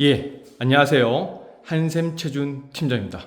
예, 안녕하세요. 한샘 최준 팀장입니다.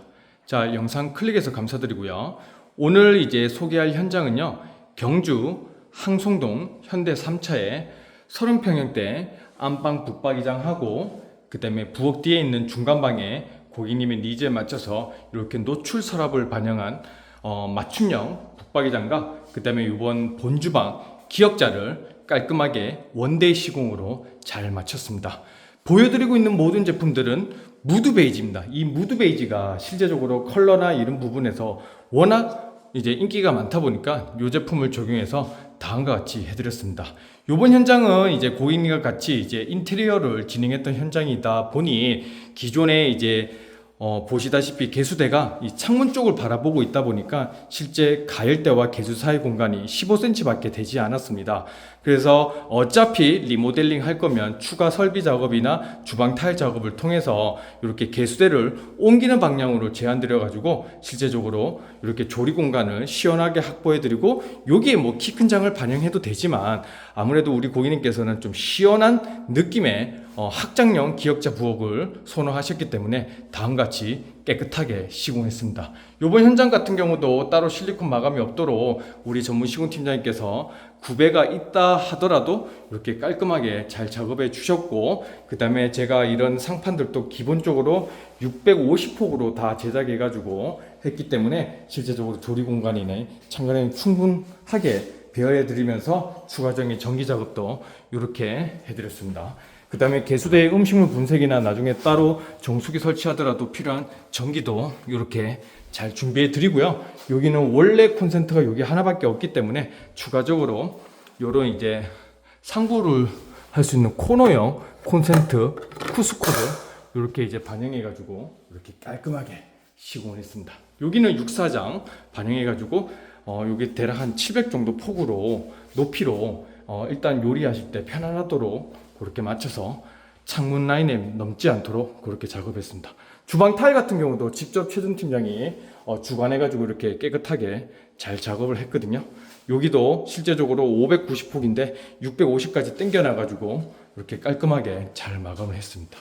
자, 영상 클릭해서 감사드리고요. 오늘 이제 소개할 현장은요. 경주 항송동 현대 3차에 30평형대 안방 북박이장하고 그 다음에 부엌 뒤에 있는 중간방에 고객님의 니즈에 맞춰서 이렇게 노출 서랍을 반영한 어, 맞춤형 북박이장과 그 다음에 이번 본주방 기역자를 깔끔하게 원데이 시공으로 잘 마쳤습니다. 보여드리고 있는 모든 제품들은 무드 베이지입니다. 이 무드 베이지가 실제적으로 컬러나 이런 부분에서 워낙 이제 인기가 많다 보니까 이 제품을 적용해서 다음과 같이 해드렸습니다. 이번 현장은 이제 고객님과 같이 이제 인테리어를 진행했던 현장이다 보니 기존에 이제 어, 보시다시피 개수대가 이 창문 쪽을 바라보고 있다 보니까 실제 가열대와 개수 사이 공간이 15cm밖에 되지 않았습니다. 그래서 어차피 리모델링 할 거면 추가 설비 작업이나 주방 타일 작업을 통해서 이렇게 개수대를 옮기는 방향으로 제안드려 가지고 실제적으로 이렇게 조리 공간을 시원하게 확보해 드리고 여기에 뭐 키 큰 장을 반영해도 되지만 아무래도 우리 고객님께서는 좀 시원한 느낌의 어, 확장형 기역자 부엌을 선호하셨기 때문에 다음과 같이 깨끗하게 시공했습니다. 이번 현장 같은 경우도 따로 실리콘 마감이 없도록 우리 전문 시공 팀장님께서 구배가 있다 하더라도 이렇게 깔끔하게 잘 작업해 주셨고 그 다음에 제가 이런 상판들도 기본적으로 650폭으로 다 제작해 가지고 했기 때문에 실제적으로 조리 공간이네 참관에 충분하게 배열해 드리면서 추가적인 전기 작업도 이렇게 해드렸습니다. 그 다음에 개수대의 음식물 분쇄기나 나중에 따로 정수기 설치하더라도 필요한 전기도 이렇게 잘 준비해 드리고요. 여기는 원래 콘센트가 여기 하나밖에 없기 때문에 추가적으로 요런 이제 상부를 할 수 있는 코너형 콘센트 쿠스코를 이렇게 이제 반영해 가지고 이렇게 깔끔하게 시공을 했습니다. 여기는 육사장 반영해 가지고 어 여기 대략 한 700 정도 폭으로 높이로 어 일단 요리하실 때 편안하도록 그렇게 맞춰서 창문 라인에 넘지 않도록 그렇게 작업했습니다. 주방 타일 같은 경우도 직접 최준 팀장이 어, 주관해가지고 이렇게 깨끗하게 잘 작업을 했거든요. 여기도 실제적으로 590폭인데 650까지 당겨놔가지고 이렇게 깔끔하게 잘 마감을 했습니다.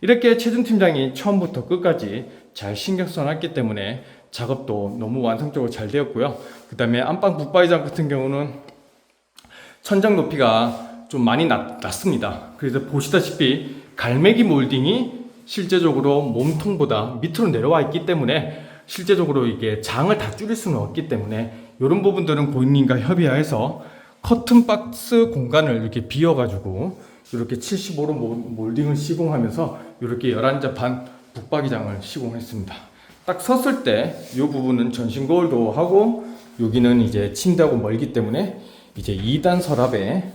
이렇게 최준 팀장이 처음부터 끝까지 잘 신경 써놨기 때문에 작업도 너무 완성적으로 잘 되었고요. 그 다음에 안방 붙박이장 같은 경우는 천장 높이가 좀 많이 낮, 낮습니다. 그래서 보시다시피 갈매기 몰딩이 실제적으로 몸통보다 밑으로 내려와 있기 때문에 실제적으로 이게 장을 다 줄일 수는 없기 때문에 이런 부분들은 고객님과 협의하여서 커튼 박스 공간을 이렇게 비워가지고 이렇게 75로 몰딩을 시공하면서 이렇게 11자 반 북박이장을 시공했습니다. 딱 섰을 때 이 부분은 전신 거울도 하고 여기는 이제 침대하고 멀기 때문에 이제 2단 서랍에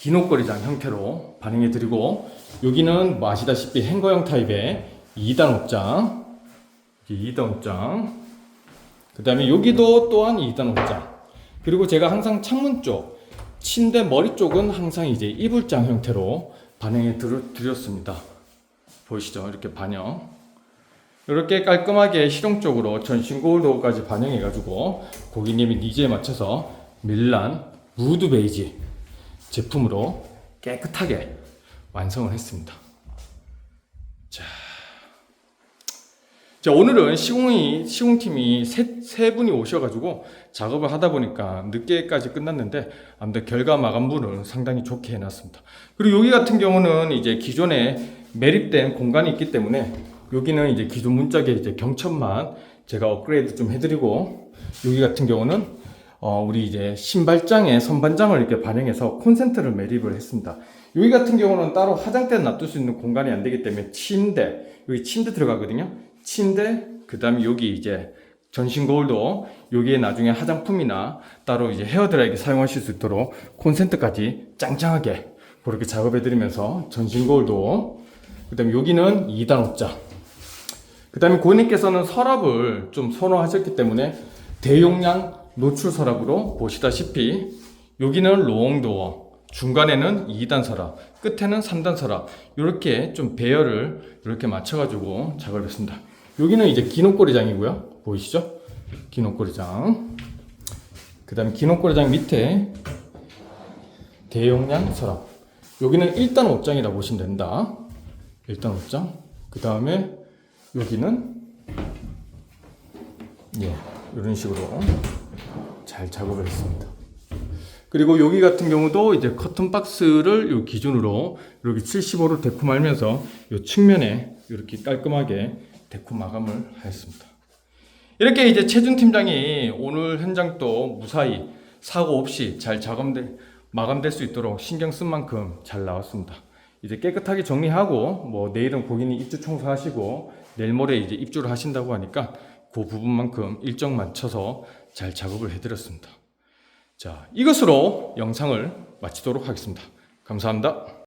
기노거리장 형태로 반영해 드리고 여기는 뭐 아시다시피 행거형 타입의 2단 옷장 2단 옷장. 그 다음에 여기도 또한 2단 옷장. 그리고 제가 항상 창문 쪽 침대 머리 쪽은 항상 이제 이불장 형태로 반영해 드- 드렸습니다. 보이시죠? 이렇게 반영. 이렇게 깔끔하게 실용적으로 전신 거울 도까지 반영해 가지고 고객님의 니즈에 맞춰서 밀란 무드 베이지 제품으로 깨끗하게 완성을 했습니다. 자, 자 오늘은 시공이 시공팀이 세, 세 분이 오셔가지고 작업을 하다 보니까 늦게까지 끝났는데 아무튼 결과 마감부는 상당히 좋게 해놨습니다. 그리고 여기 같은 경우는 이제 기존에 매립된 공간이 있기 때문에 여기는 이제 기존 문짝에 이제 경첩만 제가 업그레이드 좀 해드리고 여기 같은 경우는 어, 우리 이제 신발장에 선반장을 이렇게 반영해서 콘센트를 매립을 했습니다. 여기 같은 경우는 따로 화장대 놔둘 수 있는 공간이 안 되기 때문에 침대, 여기 침대 들어가거든요. 침대, 그 다음에 여기 이제 전신 거울도 여기에 나중에 화장품이나 따로 이제 헤어드라이기 사용하실 수 있도록 콘센트까지 짱짱하게 그렇게 작업해 드리면서 전신 거울도 그 다음에 여기는 2단 옷장 그 다음에 고객님께서는 서랍을 좀 선호하셨기 때문에 대용량 노출 서랍으로 보시다시피 여기는 롱도어 중간에는 2단 서랍 끝에는 3단 서랍 이렇게 좀 배열을 이렇게 맞춰가지고 작업을 했습니다. 여기는 이제 기노꼬리장이고요. 보이시죠? 기노꼬리장. 그 다음에 기노꼬리장 밑에 대용량 서랍 여기는 1단 옷장이라 보시면 된다. 일단 옷장. 그 다음에 여기는 예 이런 식으로 잘 작업을 했습니다. 그리고 여기 같은 경우도 이제 커튼 박스를 요 기준으로 이렇게 75로 데코 말면서 요 측면에 이렇게 깔끔하게 데코 마감을 하였습니다. 이렇게 이제 최준 팀장이 오늘 현장도 무사히 사고 없이 잘 작업될 마감될 수 있도록 신경 쓴 만큼 잘 나왔습니다. 이제 깨끗하게 정리하고 뭐 내일은 고객님 입주 청소하시고 내일 모레 이제 입주를 하신다고 하니까 그 부분만큼 일정 맞춰서 잘 작업을 해드렸습니다. 자, 이것으로 영상을 마치도록 하겠습니다. 감사합니다.